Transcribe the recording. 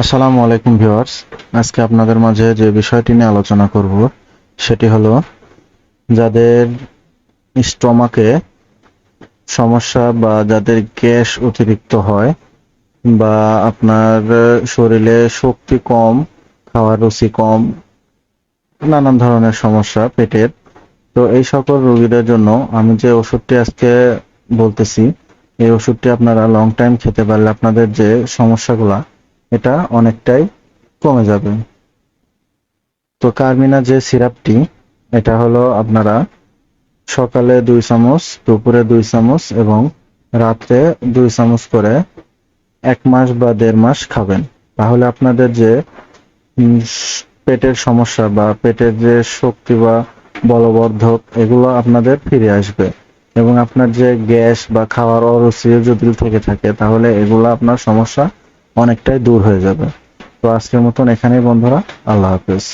আসসালামু আলাইকুম ভিউয়ার্স। আজকে আপনাদের মাঝে যে বিষয়টি নিয়ে আলোচনা করব, সেটি হলো যাদের স্টমাকে সমস্যা বা যাদের গ্যাস অতিরিক্ত হয় বা আপনার শরীরে শক্তি কম, খাওয়ার রুচি কম, নানান ধরনের সমস্যা পেটের। তো এই সকল রোগীদের জন্য আমি যে ওষুধটি আজকে বলতেছি, এই ওষুধটি আপনারা লং টাইম খেতে পারলে আপনাদের যে সমস্যাগুলা এটা অনেকটাই কমে যাবে। তো কার্মিনা যে সিরাপটি, এটা হলো আপনারা সকালে দুই চামচ, দুপুরে দুই চামচ এবং রাত্রে দুই চামচ করে এক মাস বা দেড় মাস খাবেন। তাহলে আপনাদের যে পেটের সমস্যা বা পেটের যে শক্তি বা বলবর্ধক, এগুলো আপনাদের ফিরে আসবে। এবং আপনার যে গ্যাস বা খাওয়ার অরুচি যদি থেকে থাকে, তাহলে এগুলো আপনার সমস্যা অনেকটাই দূর হয়ে যাবে। তো আজকের মতন এখানেই বন্ধুরা আল্লাহ হাফেজ।